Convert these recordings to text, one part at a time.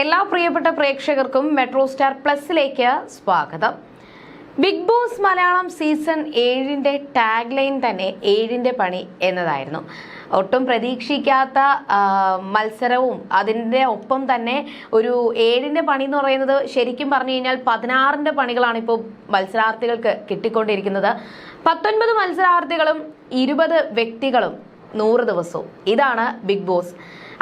എല്ലാ പ്രിയപ്പെട്ട പ്രേക്ഷകർക്കും മെട്രോ സ്റ്റാർ പ്ലസിലേക്ക് സ്വാഗതം. ബിഗ് ബോസ് മലയാളം സീസൺ ഏഴിന്റെ ടാഗ് ലൈൻ തന്നെ ഏഴിന്റെ പണി എന്നതായിരുന്നു. ഒട്ടും പ്രതീക്ഷിക്കാത്ത മത്സരവും അതിന്റെ ഒപ്പം തന്നെ ഒരു ഏഴിന്റെ പണി എന്ന് പറയുന്നത് ശരിക്കും പറഞ്ഞു കഴിഞ്ഞാൽ പതിനാറിന്റെ പണികളാണ് ഇപ്പോൾ മത്സരാർത്ഥികൾക്ക് കിട്ടിക്കൊണ്ടിരിക്കുന്നത്. പത്തൊൻപത് മത്സരാർത്ഥികളും ഇരുപത് വ്യക്തികളും നൂറ് ദിവസവും. ഇതാണ് ബിഗ് ബോസ്.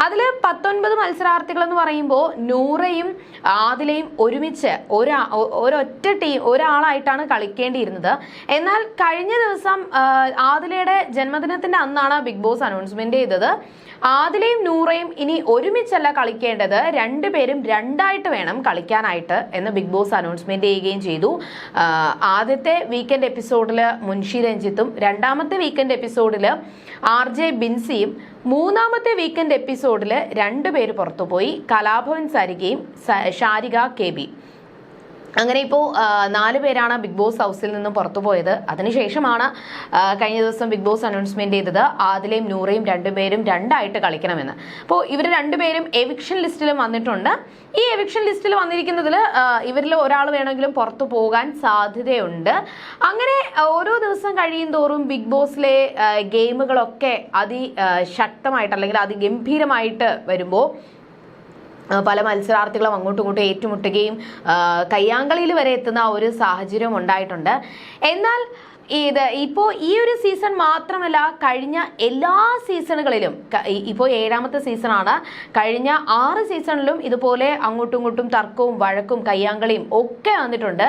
അതിൽ പത്തൊൻപത് മത്സരാർത്ഥികൾ എന്ന് പറയുമ്പോൾ നൂറയും ആദിലയും ഒരുമിച്ച് ഒരാ ഒരൊറ്റ ടീം ഒരാളായിട്ടാണ് കളിക്കേണ്ടിയിരുന്നത്. എന്നാൽ കഴിഞ്ഞ ദിവസം ആദിലയുടെ ജന്മദിനത്തിന്റെ അന്നാണ് ബിഗ് ബോസ് അനൗൺസ്മെന്റ് ചെയ്തത്. ആദിലയും നൂറയും ഇനി ഒരുമിച്ചല്ല കളിക്കേണ്ടത്. രണ്ടുപേരും രണ്ടായിട്ട് വേണം കളിക്കാനായിട്ട് എന്ന് ബിഗ് ബോസ് അനൗൺസ്മെന്റ് ചെയ്യുകയും ചെയ്തു. ആദ്യത്തെ വീക്കെൻഡ് എപ്പിസോഡിൽ മുൻഷി രഞ്ജിത്തും രണ്ടാമത്തെ വീക്കെൻഡ് എപ്പിസോഡിൽ ആർ ജെ ബിൻസിയും മൂന്നാമത്തെ വീക്കെൻഡ് എപ്പിസോഡിൽ രണ്ടുപേര് പുറത്തുപോയി. കലാഭവൻ സരികയും ശാരിക കെ ബി. അങ്ങനെ ഇപ്പോൾ നാല് പേരാണ് ബിഗ് ബോസ് ഹൗസിൽ നിന്ന് പുറത്തു പോയത്. അതിനുശേഷമാണ് കഴിഞ്ഞ ദിവസം ബിഗ് ബോസ് അനൗൺസ്മെന്റ് ചെയ്തത് ആദിലയും നൂറയും രണ്ടുപേരും രണ്ടായിട്ട് കളിക്കണമെന്ന്. അപ്പോൾ ഇവർ രണ്ടുപേരും എവിക്ഷൻ ലിസ്റ്റിൽ വന്നിട്ടുണ്ട്. ഈ എവിക്ഷൻ ലിസ്റ്റിൽ വന്നിരിക്കുന്നതിൽ ഇവരിൽ ഒരാൾ വേണമെങ്കിലും പുറത്തു പോകാൻ സാധ്യതയുണ്ട്. അങ്ങനെ ഓരോ ദിവസം കഴിയും തോറും ബിഗ് ബോസിലെ ഗെയിമുകളൊക്കെ അതിശക്തമായിട്ട് ശക്തമായിട്ട് അല്ലെങ്കിൽ അതിഗംഭീരമായിട്ട് വരുമ്പോൾ പല മത്സരാർത്ഥികളും അങ്ങോട്ടും ഇങ്ങോട്ടും ഏറ്റുമുട്ടുകയും കയ്യാങ്കളിയിൽ വരെ എത്തുന്ന ഒരു സാഹചര്യം ഉണ്ടായിട്ടുണ്ട്. എന്നാൽ ഇത് ഇപ്പോൾ ഈ ഒരു സീസൺ മാത്രമല്ല കഴിഞ്ഞ എല്ലാ സീസണുകളിലും ഇപ്പോൾ ഏഴാമത്തെ സീസണാണ് കഴിഞ്ഞ ആറ് സീസണിലും ഇതുപോലെ അങ്ങോട്ടും ഇങ്ങോട്ടും തർക്കവും വഴക്കും കയ്യാങ്കളിയും ഒക്കെ വന്നിട്ടുണ്ട്.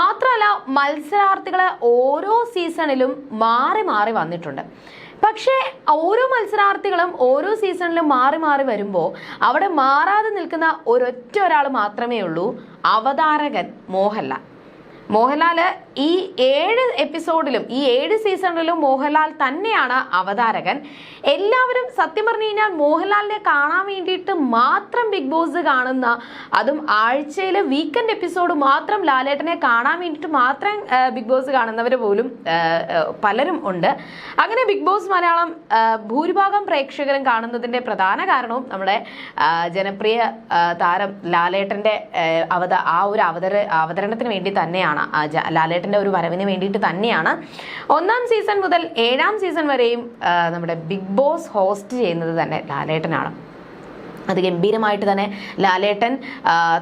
മാത്രമല്ല മത്സരാർത്ഥികൾ ഓരോ സീസണിലും മാറി മാറി വന്നിട്ടുണ്ട്. പക്ഷേ ഓരോ മത്സരാർത്ഥികളും ഓരോ സീസണിലും മാറി മാറി വരുമ്പോൾ അവിടെ മാറാതെ നിൽക്കുന്ന ഒരൊറ്റ ഒരാൾ മാത്രമേ ഉള്ളൂ അവതാരകൻ മോഹൻലാൽ. മോഹൻലാൽ ഈ ഏഴ് എപ്പിസോഡിലും ഈ ഏഴ് സീസണിലും മോഹൻലാൽ തന്നെയാണ് അവതാരകൻ. എല്ലാവരും സത്യം പറഞ്ഞു കഴിഞ്ഞാൽ മോഹൻലാലിനെ കാണാൻ വേണ്ടിയിട്ട് മാത്രം ബിഗ് ബോസ് കാണുന്ന അതും ആഴ്ചയിലെ വീക്കെൻഡ് എപ്പിസോഡ് മാത്രം ലാലേട്ടനെ കാണാൻ വേണ്ടിയിട്ട് മാത്രം ബിഗ് ബോസ് കാണുന്നവർ പോലും പലരും ഉണ്ട്. അങ്ങനെ ബിഗ് ബോസ് മലയാളം ഭൂരിഭാഗം പ്രേക്ഷകരും കാണുന്നതിന്റെ പ്രധാന കാരണവും നമ്മുടെ ജനപ്രിയ താരം ലാലേട്ടന്റെ അവത ആ ഒരു അവതര അവതരണത്തിന് വേണ്ടി തന്നെയാണ് ആ ജ- ഒരു വരവിന് വേണ്ടിയിട്ട് തന്നെയാണ്. ഒന്നാം സീസൺ മുതൽ ഏഴാം സീസൺ വരെയും നമ്മുടെ ബിഗ് ബോസ് ഹോസ്റ്റ് ചെയ്യുന്നത് തന്നെ ലാലേട്ടനാണ്. അത് ഗംഭീരമായിട്ട് തന്നെ ലാലേട്ടൻ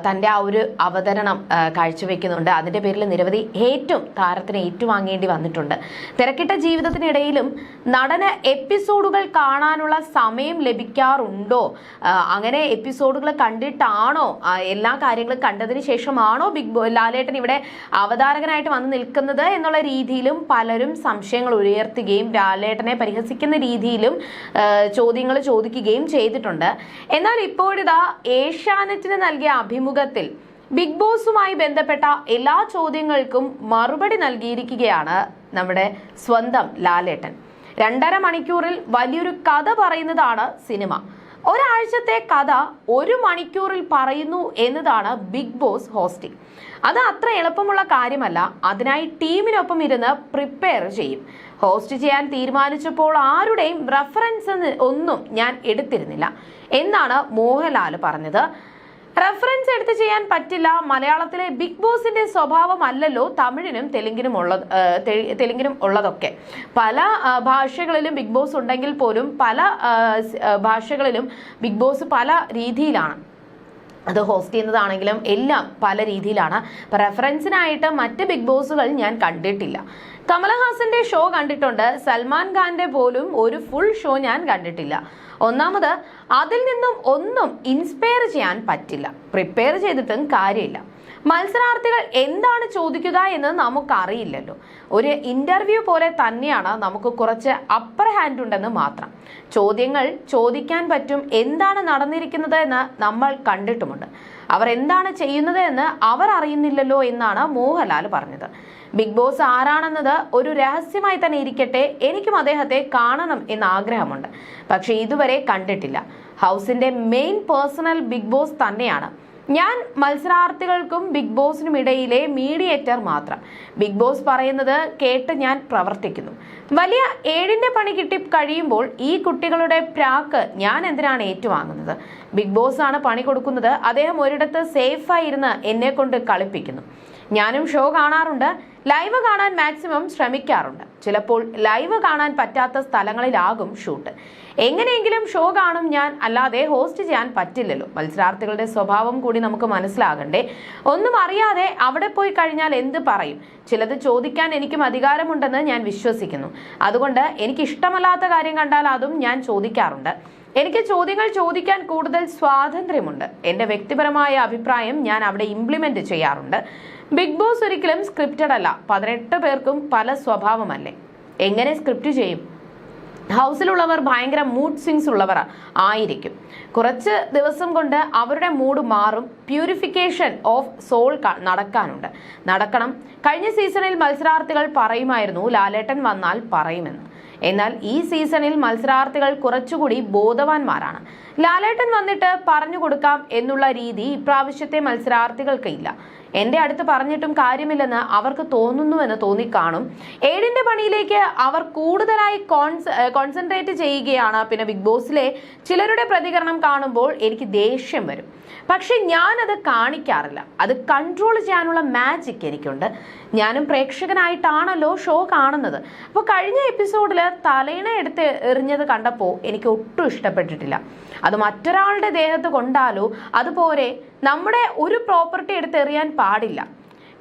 തന്റെ ആ ഒരു അവതരണം കാഴ്ചവെക്കുന്നുണ്ട്. അതിന്റെ പേരിൽ നിരവധി ഏറ്റവും താരത്തിന് ഏറ്റുവാങ്ങേണ്ടി വന്നിട്ടുണ്ട്. തിരക്കിട്ട ജീവിതത്തിനിടയിലും നടന് എപ്പിസോഡുകൾ കാണാനുള്ള സമയം ലഭിക്കാറുണ്ടോ? അങ്ങനെ എപ്പിസോഡുകൾ കണ്ടിട്ടാണോ? എല്ലാ കാര്യങ്ങളും കണ്ടതിന് ശേഷമാണോ ബിഗ് ബോ ലാലേട്ടൻ ഇവിടെ അവതാരകനായിട്ട് വന്ന് നിൽക്കുന്നത് എന്നുള്ള രീതിയിലും പലരും സംശയങ്ങൾ ഉയർത്തുകയും ലാലേട്ടനെ പരിഹസിക്കുന്ന രീതിയിലും ചോദ്യങ്ങൾ ചോദിക്കുകയും ചെയ്തിട്ടുണ്ട്. എന്നാൽ ഇപ്പോഴിതാ ഏഷ്യാനെറ്റിന് നൽകിയ അഭിമുഖത്തിൽ ബിഗ് ബോസുമായി ബന്ധപ്പെട്ട എല്ലാ ചോദ്യങ്ങൾക്കും മറുപടി നൽകിയിരിക്കുകയാണ് നമ്മുടെ സ്വന്തം ലാലേട്ടൻ. രണ്ടര മണിക്കൂറിൽ വലിയൊരു കഥ പറയുന്നതാണ് സിനിമ. ഒരാഴ്ചത്തെ കഥ ഒരു മണിക്കൂറിൽ പറയുന്നു എന്നതാണ് ബിഗ് ബോസ് ഹോസ്റ്റിംഗ്. അത് അത്ര എളുപ്പമുള്ള കാര്യമല്ല. അതിനായി ടീമിനൊപ്പം ഇരുന്ന് പ്രിപ്പയർ ചെയ്യും. ഹോസ്റ്റ് ചെയ്യാൻ തീരുമാനിച്ചപ്പോൾ ആരുടെയും റഫറൻസ് ഒന്നും ഞാൻ എടുത്തിരുന്നില്ല. എന്നാണ് മോഹൻലാൽ പറഞ്ഞത്. റഫറൻസ് എടുത്ത് ചെയ്യാൻ പറ്റില്ല. മലയാളത്തിലെ ബിഗ് ബോസിന്റെ സ്വഭാവമല്ലല്ലോ തമിഴിനും തെലുങ്കിനും ഉള്ളത് ആ, തെലുങ്കിനും ഉള്ളതൊക്കെ. പല ഭാഷകളിലും ബിഗ് ബോസ് ഉണ്ടെങ്കിൽ പോലും പല ഭാഷകളിലും ബിഗ് ബോസ് പല രീതിയിലാണ്. അത് ഹോസ്റ്റ് ചെയ്യുന്നതാണെങ്കിലും എല്ലാം പല രീതിയിലാണ്. റെഫറൻസിനായിട്ട് മറ്റ് ബിഗ് ബോസുകൾ ഞാൻ കണ്ടിട്ടില്ല. കമലഹാസന്റെ ഷോ കണ്ടിട്ടുണ്ട്. സൽമാൻ ഖാന്റെ പോലും ഒരു ഫുൾ ഷോ ഞാൻ കണ്ടിട്ടില്ല. ഒന്നാമത് അതിൽ നിന്നും ഒന്നും ഇൻസ്പയർ ചെയ്യാൻ പറ്റില്ല. പ്രിപ്പയർ ചെയ്തിട്ടും കാര്യമില്ല. മത്സരാർത്ഥികൾ എന്താണ് ചോദിക്കുക എന്ന് നമുക്കറിയില്ലല്ലോ. ഒരു ഇന്റർവ്യൂ പോലെ തന്നെയാണ് നമുക്ക് കുറച്ച് അപ്പർ ഹാൻഡ് ഉണ്ടെന്ന് മാത്രം. ചോദ്യങ്ങൾ ചോദിക്കാൻ പറ്റും എന്താണ് നടന്നിരിക്കുന്നത് എന്ന് നമ്മൾ കണ്ടിട്ടുമുണ്ട്. അവർ എന്താണ് ചെയ്യുന്നത് എന്ന് അവർ അറിയുന്നില്ലല്ലോ എന്നാണ് മോഹൻലാൽ പറഞ്ഞത്. ബിഗ് ബോസ് ആരാണെന്നത് ഒരു രഹസ്യമായി തന്നെ ഇരിക്കട്ടെ എനിക്കും അദ്ദേഹത്തെ കാണണം എന്ന ആഗ്രഹമുണ്ട്. പക്ഷെ ഇതുവരെ കണ്ടിട്ടില്ല. ഹൗസിന്റെ മെയിൻ പേഴ്സണൽ ബിഗ് ബോസ് തന്നെയാണ്. ഞാൻ മത്സരാർത്ഥികൾക്കും ബിഗ് ബോസിനും ഇടയിലെ മീഡിയേറ്റർ മാത്രം. ബിഗ് ബോസ് പറയുന്നത് കേട്ട് ഞാൻ പ്രവർത്തിക്കുന്നു. വലിയ ഏഴിന്റെ പണി കിട്ടി കഴിയുമ്പോൾ ഈ കുട്ടികളുടെ പ്രാക്ക് ഞാൻ എന്തിനാണ് ഏറ്റുവാങ്ങുന്നത്? ബിഗ് ബോസ് ആണ് പണി കൊടുക്കുന്നത്. അദ്ദേഹം ഒരിടത്ത് സേഫായിരുന്ന് എന്നെ കൊണ്ട് കളിപ്പിക്കുന്നു. ഞാനും ഷോ കാണാറുണ്ട്. ലൈവ് കാണാൻ മാക്സിമം ശ്രമിക്കാറുണ്ട്. ചിലപ്പോൾ ലൈവ് കാണാൻ പറ്റാത്ത സ്ഥലങ്ങളിലാകും ഷൂട്ട്. എങ്ങനെയെങ്കിലും ഷോ കാണും ഞാൻ. അല്ലാതെ ഹോസ്റ്റ് ചെയ്യാൻ പറ്റില്ലല്ലോ. മത്സരാർത്ഥികളുടെ സ്വഭാവം കൂടി നമുക്ക് മനസ്സിലാകണ്ടേ. ഒന്നും അറിയാതെ അവിടെ പോയി കഴിഞ്ഞാൽ എന്ത് പറയും? ചിലത് ചോദിക്കാൻ എനിക്കും അധികാരമുണ്ടെന്ന് ഞാൻ വിശ്വസിക്കുന്നു. അതുകൊണ്ട് എനിക്ക് ഇഷ്ടമല്ലാത്ത കാര്യം കണ്ടാൽ അതും ഞാൻ ചോദിക്കാറുണ്ട്. എനിക്ക് ചോദ്യങ്ങൾ ചോദിക്കാൻ കൂടുതൽ സ്വാതന്ത്ര്യമുണ്ട്. എന്റെ വ്യക്തിപരമായ അഭിപ്രായം ഞാൻ അവിടെ ഇംപ്ലിമെന്റ് ചെയ്യാറുണ്ട്. ബിഗ് ബോസ് ഒരിക്കലും സ്ക്രിപ്റ്റഡ് അല്ല. പതിനെട്ട് പേർക്കും പല സ്വഭാവമല്ലേ? എങ്ങനെ സ്ക്രിപ്റ്റ് ചെയ്യും? ഹൗസിലുള്ളവർ ഭയങ്കര മൂഡ് സ്വിങ്സ് ഉള്ളവർ ആയിരിക്കും. കുറച്ച് ദിവസം കൊണ്ട് അവരുടെ മൂഡ് മാറും. പ്യൂരിഫിക്കേഷൻ ഓഫ് സോൾ നടക്കാനുണ്ട്. നടക്കണം. കഴിഞ്ഞ സീസണിൽ മത്സരാർത്ഥികൾ പറയുമായിരുന്നു ലാലേട്ടൻ വന്നാൽ പറയുമെന്ന്. എന്നാൽ ഈ സീസണിൽ മത്സരാർത്ഥികൾ കുറച്ചുകൂടി ബോധവാന്മാരാണ്. ലാലേട്ടൻ വന്നിട്ട് പറഞ്ഞു കൊടുക്കാം എന്നുള്ള രീതി ഇപ്രാവശ്യത്തെ മത്സരാർത്ഥികൾക്ക് ഇല്ല. എന്റെ അടുത്ത് പറഞ്ഞിട്ടും കാര്യമില്ലെന്ന് അവർക്ക് തോന്നുന്നുവെന്ന് തോന്നിക്കാണും. ഏഴിന്റെ പണിയിലേക്ക് അവർ കൂടുതലായി കോൺസെൻട്രേറ്റ് ചെയ്യുകയാണ്. പിന്നെ ബിഗ് ബോസിലെ ചിലരുടെ പ്രതികരണം കാണുമ്പോൾ എനിക്ക് ദേഷ്യം വരും. പക്ഷെ ഞാനത് കാണിക്കാറില്ല. അത് കൺട്രോൾ ചെയ്യാനുള്ള മാജിക് എനിക്കുണ്ട്. ഞാനും പ്രേക്ഷകനായിട്ടാണല്ലോ ഷോ കാണുന്നത്. അപ്പോൾ കഴിഞ്ഞ എപ്പിസോഡിൽ തലേണ എടുത്ത് എറിഞ്ഞത് കണ്ടപ്പോൾ എനിക്ക് ഒട്ടും ഇഷ്ടപ്പെട്ടിട്ടില്ല. അത് മറ്റൊരാളുടെ ദേഹത്ത് കൊണ്ടാലോ അതുപോലെ നമ്മുടെ ഒരു പ്രോപ്പർട്ടി എടുത്ത് എറിയാൻ പാടില്ല.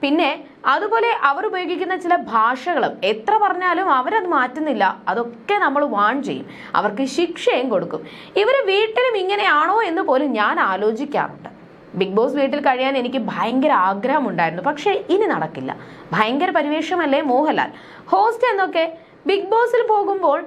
പിന്നെ അതുപോലെ അവർ ഉപയോഗിക്കുന്ന ചില ഭാഷകളും എത്ര പറഞ്ഞാലും അവരത് മാറ്റുന്നില്ല. അതൊക്കെ നമ്മൾ വാൺ ചെയ്യും. അവർക്ക് ശിക്ഷയും കൊടുക്കും. ഇവർ വീട്ടിലും ഇങ്ങനെയാണോ എന്ന് പോലും ഞാൻ ആലോചിക്കാറുണ്ട്. ബിഗ് ബോസ് വീട്ടിൽ കഴിയാൻ എനിക്ക് ഭയങ്കര ആഗ്രഹമുണ്ടായിരുന്നു. പക്ഷേ ഇനി നടക്കില്ല. ഭയങ്കര പരിവേഷമല്ലേ മോഹൻലാൽ? ഹോസ്റ്റ് എന്നൊക്കെ ബിഗ് ബോസിൽ പോകുമ്പോൾ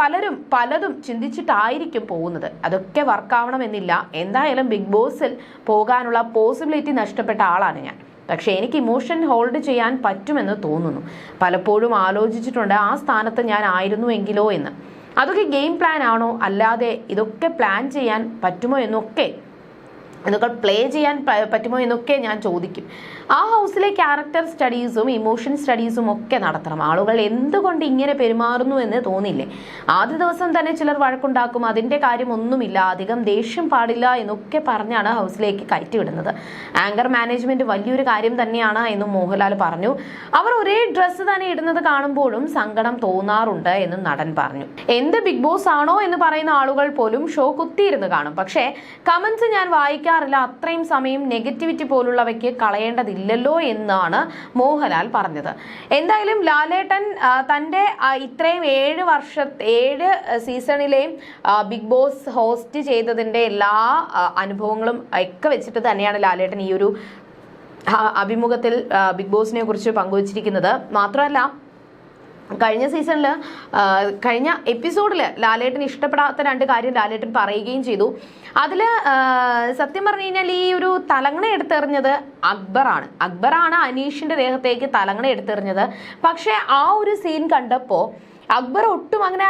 പലരും പലതും ചിന്തിച്ചിട്ടായിരിക്കും പോകുന്നത്. അതൊക്കെ വർക്കാവണമെന്നില്ല എന്തായാലും ബിഗ് ബോസിൽ പോകാനുള്ള പോസിബിലിറ്റി നഷ്ടപ്പെട്ട ആളാണ് ഞാൻ. പക്ഷെ എനിക്ക് ഇമോഷൻ ഹോൾഡ് ചെയ്യാൻ പറ്റുമെന്ന് തോന്നുന്നു. പലപ്പോഴും ആലോചിച്ചിട്ടുണ്ട് ആ സ്ഥാനത്ത് ഞാൻ ആയിരുന്നുവെങ്കിലോ എന്ന്. അതൊക്കെ ഗെയിം പ്ലാൻ ആണോ? അല്ലാതെ ഇതൊക്കെ പ്ലാൻ ചെയ്യാൻ പറ്റുമോ എന്നൊക്കെ ഇതൊക്കെ പ്ലേ ചെയ്യാൻ പറ്റുമോ എന്നൊക്കെ ഞാൻ ചോദിക്കും. ആ ഹൗസിലെ ക്യാരക്ടർ സ്റ്റഡീസും ഇമോഷൻ സ്റ്റഡീസും ഒക്കെ നടത്തണം. ആളുകൾ എന്തുകൊണ്ട് ഇങ്ങനെ പെരുമാറുന്നു എന്ന് തോന്നില്ലേ? ആദ്യ ദിവസം തന്നെ ചിലർ വഴക്കുണ്ടാക്കും. അതിന്റെ കാര്യമൊന്നുമില്ല അധികം ദേഷ്യം പാടില്ല എന്നൊക്കെ പറഞ്ഞാണ് ഹൗസിലേക്ക് കയറ്റിവിടുന്നത്. ആങ്കർ മാനേജ്മെന്റ് വലിയൊരു കാര്യം തന്നെയാണ് എന്നും മോഹൻലാൽ പറഞ്ഞു. അവർ ഒരേ ഡ്രസ്സ് തന്നെ ഇടുന്നത് കാണുമ്പോഴും സങ്കടം തോന്നാറുണ്ട് എന്നും നടൻ പറഞ്ഞു. എന്ത് ബിഗ് ബോസ് ആണോ എന്ന് പറയുന്ന ആളുകൾ പോലും ഷോ കുത്തിയിരുന്ന് കാണും. പക്ഷേ കമൻസ് ഞാൻ വായിക്കാറില്ല അത്രയും സമയം നെഗറ്റിവിറ്റി പോലുള്ളവയ്ക്ക് കളയേണ്ടതില്ലല്ലോ എന്നാണ് മോഹൻലാൽ പറഞ്ഞത്. എന്തായാലും ലാലേട്ടൻ തന്റെ ഇത്രയും ഏഴ് വർഷ ഏഴ് സീസണിലെയും ബിഗ് ബോസ് ഹോസ്റ്റ് ചെയ്തതിന്റെ എല്ലാ അനുഭവങ്ങളും ഒക്കെ വെച്ചിട്ട് തന്നെയാണ് ലാലേട്ടൻ ഈ ഒരു അഭിമുഖത്തിൽ ബിഗ് ബോസിനെ കുറിച്ച് പങ്കുവച്ചിരിക്കുന്നത്. മാത്രമല്ല കഴിഞ്ഞ സീസണിൽ കഴിഞ്ഞ എപ്പിസോഡിൽ ലാലേട്ടൻ ഇഷ്ടപ്പെടാത്ത രണ്ട് കാര്യം ലാലേട്ടൻ പറയുകയും ചെയ്തു. അതിൽ സത്യം പറഞ്ഞു കഴിഞ്ഞാൽ ഈ ഒരു തലങ്ങണ എടുത്തെറിഞ്ഞത് അക്ബറാണ്. അക്ബറാണ് അനീഷിന്റെ ദേഹത്തേക്ക് തലങ്ങണ എടുത്തെറിഞ്ഞത്. പക്ഷേ ആ ഒരു സീൻ കണ്ടപ്പോൾ അക്ബർ ഒട്ടും അങ്ങനെ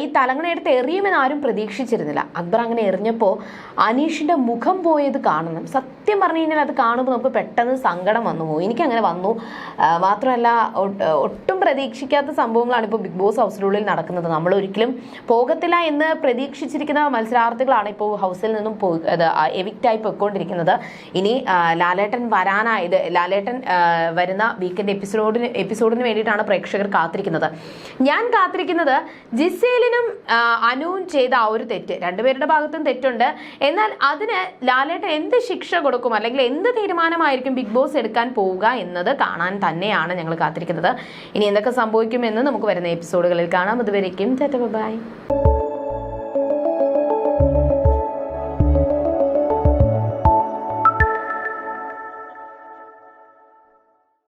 ഈ തലങ്ങണയെടുത്ത് എറിയുമെന്ന് ആരും പ്രതീക്ഷിച്ചിരുന്നില്ല. അക്ബർ അങ്ങനെ എറിഞ്ഞപ്പോൾ അനീഷിന്റെ മുഖം പോയത് കാണണം. സത്യം പറഞ്ഞു കഴിഞ്ഞാൽ അത് കാണുമ്പോൾ നമുക്ക് പെട്ടെന്ന് സങ്കടം വന്നു പോകും. എനിക്കങ്ങനെ വന്നു. മാത്രമല്ല ഒട്ടും പ്രതീക്ഷിക്കാത്ത സംഭവങ്ങളാണ് ഇപ്പോൾ ബിഗ് ബോസ് ഹൗസിനുള്ളിൽ നടക്കുന്നത്. നമ്മൾ ഒരിക്കലും പോകത്തില്ല എന്ന് പ്രതീക്ഷിച്ചിരിക്കുന്ന മത്സരാർത്ഥികളാണ് ഇപ്പോൾ ഹൗസിൽ നിന്നും എവിക്റ്റായി പൊയ്ക്കൊണ്ടിരിക്കുന്നത്. ഇനി ലാലേട്ടൻ വരാനായത് ലാലേട്ടൻ വരുന്ന വീക്കെൻഡ് എപ്പിസോഡിന് എപ്പിസോഡിന് വേണ്ടിയിട്ടാണ് പ്രേക്ഷകർ കാത്തിരിക്കുന്നത്. ഞാൻ കാത്തിരിക്കുന്നത് ജിസേലിനും അനുവും ചെയ്ത ആ ഒരു തെറ്റ്. രണ്ടുപേരുടെ ഭാഗത്തും തെറ്റുണ്ട്. എന്നാൽ അതിന് ലാലേട്ടൻ എന്ത് ശിക്ഷ കൊടുക്കും? അല്ലെങ്കിൽ എന്ത് തീരുമാനമായിരിക്കും ബിഗ് ബോസ് എടുക്കാൻ പോവുക എന്നത് കാണാൻ തന്നെയാണ് ഞങ്ങൾ കാത്തിരിക്കുന്നത്. ഇനി എന്തൊക്കെ സംഭവിക്കുമെന്ന് നമുക്ക് വരുന്ന എപ്പിസോഡുകളിൽ കാണാം. അതുവരേക്കും ബൈ.